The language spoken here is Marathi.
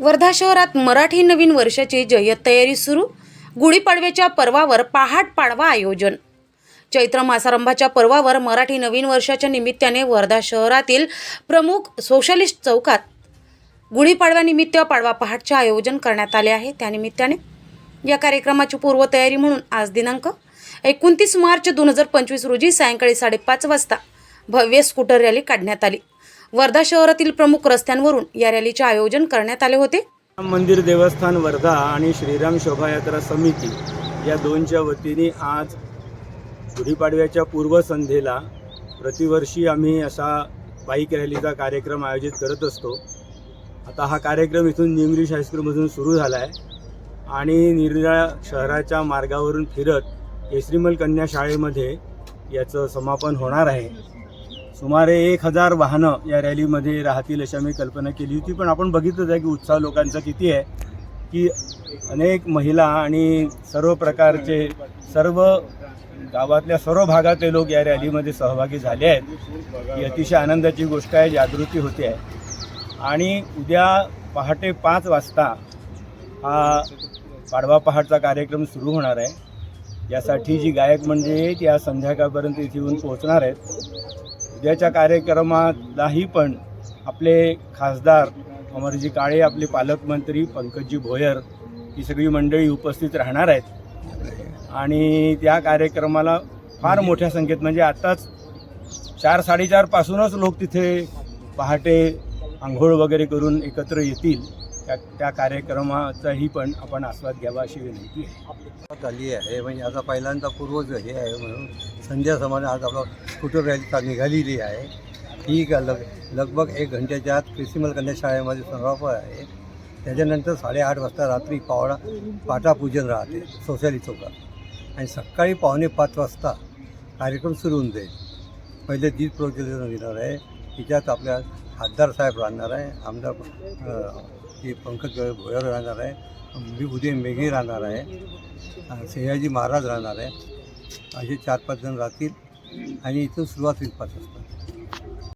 वर्धा शहरात मराठी नवीन वर्षाची जय्यत तयारी सुरू. गुढीपाडव्याच्या पर्वावर पहाट पाडवा आयोजन. चैत्र मासारंभाच्या पर्वावर मराठी नवीन वर्षाच्या निमित्ताने वर्धा शहरातील प्रमुख सोशलिस्ट चौकात गुढीपाडव्यानिमित्त पाडवा पहाटचे आयोजन करण्यात आले आहे. त्यानिमित्ताने या कार्यक्रमाची पूर्वतयारी म्हणून आज दिनांक एकोणतीस मार्च दोन हजार पंचवीस रोजी सायंकाळी साडेपाच वाजता भव्य स्कूटर रॅली काढण्यात आली. वर्धा शहरातील प्रमुख रस्त्यांवरून या रॅलीचे आयोजन करण्यात आले होते. राम मंदिर देवस्थान वर्धा आणि श्रीराम शोभायात्रा समिती या दोनच्या वतीने आज गुढीपाडव्याच्या पूर्वसंध्येला प्रतिवर्षी आम्ही असा बाईक रॅलीचा कार्यक्रम आयोजित करत असतो. आता हा कार्यक्रम इथून निमरी हायस्कूलमधून सुरू झाला आहे आणि निरनिळ्या शहराच्या मार्गावरून फिरत केसरीमल कन्या शाळेमध्ये याचं समापन होणार आहे. सुमारे एक हजार वाहनं या रॅलीमध्ये राहतील अशी आम्ही कल्पना केली होती. पण आपण बघितलंच आहे की उत्साह लोकांचा किती आहे की अनेक महिला आणि सर्व प्रकारचे सर्व गावातल्या सर्व भागातले लोक या रॅलीमध्ये सहभागी झाले आहेत. ही अतिशय आनंदाची गोष्ट आहे जागृती होते आहे. आणि उद्या पहाटे पाच वाजता हा पाडवा पहाटचा कार्यक्रम सुरू होणार आहे. यासाठी जी गायक मंडळी आहेत या संध्याकाळपर्यंत इथे येऊन पोहोचणार आहेत. उद्याच्या कार्यक्रमालाही पण आपले खासदार अमरजी काळे आपले पालकमंत्री पंकजी भोयर ही सगळी मंडळी उपस्थित राहणार आहेत. आणि त्या कार्यक्रमाला फार मोठ्या संख्येत म्हणजे आत्ताच चार साडेचारपासूनच लोक तिथे पहाटे आंघोळ वगैरे करून एकत्र येतील. त्या त्या कार्यक्रमाचाही पण आपण आस्वाद घ्यावा अशी विनंती आहे. आली आहे म्हणजे आता पहिल्यांदा पूर्वज हे आहे म्हणून संध्या समान आज आपलं स्कूटर रॅली निघालेली आहे. ही लग लगभग एक घंट्याच्या आत क्रिसिमल कन्या शाळेमध्ये समारोप आहे. त्याच्यानंतर साडेआठ वाजता रात्री पावडा पाटापूजन राहते सोसायटी चौकात. आणि सकाळी पावणे पाच वाजता कार्यक्रम सुरू होऊन जाईल. पहिले दीप प्रज्वलन घेणार आहे. तिच्यात आपल्या खासदार साहेब राहणार आहे. आमदार हे पंकज भोयर राहणार आहे. मी उदय मेघे राहणार आहे. सह्याजी महाराज राहणार आहे. असे चार पाच जण राहतील. आणि इथून सुरुवात होईल पाच वाजता.